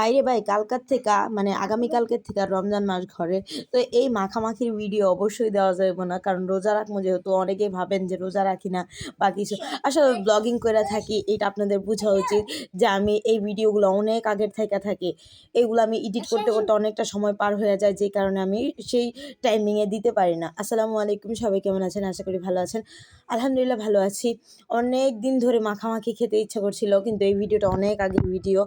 বাইরে ভাই কালকার থেকে মানে আগামীকালকের থেকে রমজান মাস ঘরে তো এই মাখামাখির ভিডিও অবশ্যই দেওয়া যাবে না, কারণ রোজা রাখব যেহেতু অনেকেই ভাবেন যে রোজা রাখি না বা কিছু। আসলে ব্লগিং করে থাকি, এটা আপনাদের বোঝা উচিত যে আমি এই ভিডিওগুলো অনেক আগের থেকে থাকি। এগুলো আমি এডিট করতে করতে অনেকটা সময় পার হয়ে যায়, যে কারণে আমি সেই টাইমিংয়ে দিতে পারি না। আসসালামু আলাইকুম, সবাই কেমন আছেন? আশা করি ভালো আছেন। আলহামদুলিল্লাহ ভালো আছি। অনেক দিন ধরে মাখামাখি খেতে ইচ্ছা করছিল, কিন্তু এই ভিডিওটা অনেক আগের ভিডিও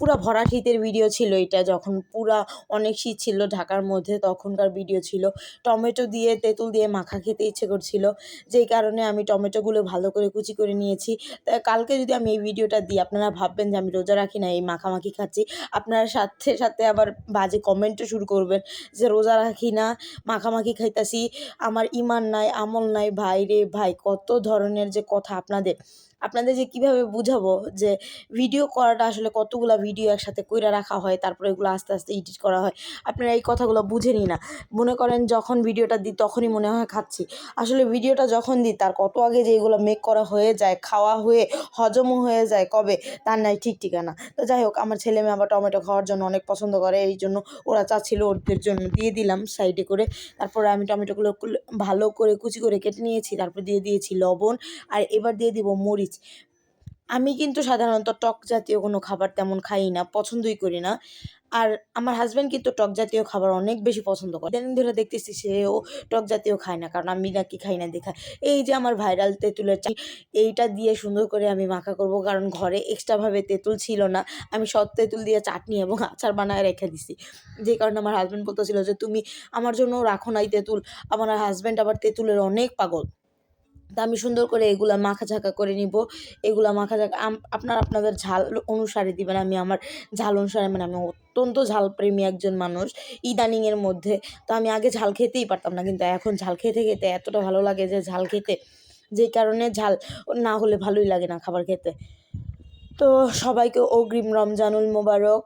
পুরা ভরা শীতের ভিডিও ছিল এটা। যখন পুরা অনেক শীত ছিল ঢাকার মধ্যে, তখনকার ভিডিও ছিল। টমেটো দিয়ে তেঁতুল দিয়ে মাখা খেতে ইচ্ছে করছিল। যেই কারণে আমি টমেটোগুলো ভালো করে কুচি করে নিয়েছি। তা কালকে যদি আমি এই ভিডিওটা দিই, আপনারা ভাববেন যে আমি রোজা রাখি না, এই মাখামাখি খাচ্ছি। আপনারা সাথে সাথে আবার বাজে কমেন্টও শুরু করবেন যে, রোজা রাখি না, মাখামাখি খাইতাছি। আমার ইমান নাই, আমল নাই। ভাই রে ভাই, কত ধরনের যে কথা আপনাদের। আপনাদের যে কীভাবে বুঝাবো যে ভিডিও করাটা আসলে কতগুলো ভিডিও একসাথে কইরা রাখা হয়, তারপরে এগুলো আস্তে আস্তে এডিট করা হয়, আপনারা এই কথাগুলো বুঝেনই না। মনে করেন যখন ভিডিওটা দিই তখনই মনে হয় খাচ্ছি। আসলে ভিডিওটা যখন দিই তার কত আগে যে এগুলো মেক করা হয়ে যায়, খাওয়া হয়ে, হজমও হয়ে যায়, কবে? তার নাই ঠিক ঠিকানা। তো যাই হোক, আমার ছেলে মেয়ে আবার টমেটো খাওয়ার জন্য অনেক পছন্দ করে, এই জন্য ওরা চাচ্ছিল ওদের জন্য দিয়ে দিলাম সাইডে করে। তারপরে আমি টমেটোগুলো ভালো করে কুচি করে কেটে নিয়েছি, তারপর দিয়ে দিয়েছি লবণ, আর এবার দিয়ে দিব মরিচ। আমি কিন্তু সাধারণত টক জাতীয় কোনো খাবার তেমন খাই না, পছন্দই করি না। আর আমার হাজব্যান্ড কিন্তু টক জাতীয় খাবার অনেক বেশি পছন্দ করে। ইদানিং ধরে দেখতেছি সেও টক জাতীয় খায় না, কারণ আমি নাকি খাই না দেখা। এই যে আমার ভাইরাল তেঁতুলের চা, এইটা দিয়ে সুন্দর করে আমি মাখা করব, কারণ ঘরে এক্সট্রাভাবে তেঁতুল ছিল না। আমি সৎ তেঁতুল দিয়ে চাটনি এবং আচার বানায় রেখে দিছি। যে কারণে আমার হাজব্যান্ড বলতেছিল যে, তুমি আমার জন্য রাখো নাই তেঁতুল। আমার হাজব্যান্ড আবার তেঁতুলের অনেক পাগল। তা আমি সুন্দর করে এগুলা মাখাঝাঁকা করে নিব। এগুলা মাখাঝাঁকা আপনার আপনাদের ঝাল অনুসারে দিবেন। আমি আমার ঝাল অনুসারে মানে আমি অত্যন্ত ঝাল প্রেমী একজন মানুষ ইদানিংয়ের মধ্যে। তো আমি আগে ঝাল খেতেই পারতাম না, কিন্তু এখন ঝাল খেতে খেতে এতটা ভালো লাগে যে ঝাল খেতে যেই কারণে ঝাল না হলে ভালোই লাগে না খাবার খেতে। তো সবাইকে অগ্রিম রমজানুল মোবারক।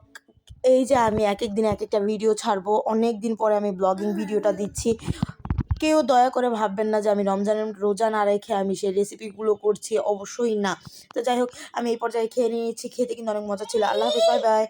এই যে আমি এক এক দিন এক একটা ভিডিও ছাড়বো অনেক দিন পরে আমি ব্লগিং ভিডিওটা দিচ্ছি। কেউ দয়া করে ভাববেন না যে আমি রমজানের রোজা না রেখে আমি সেই রেসিপিগুলো করছি, অবশ্যই না। তো যাই হোক, আমি এই পর্যায়ে খেয়ে নিয়েছি, খেতে কিন্তু অনেক মজা ছিল। আল্লাহ হাফিজ বাই বাই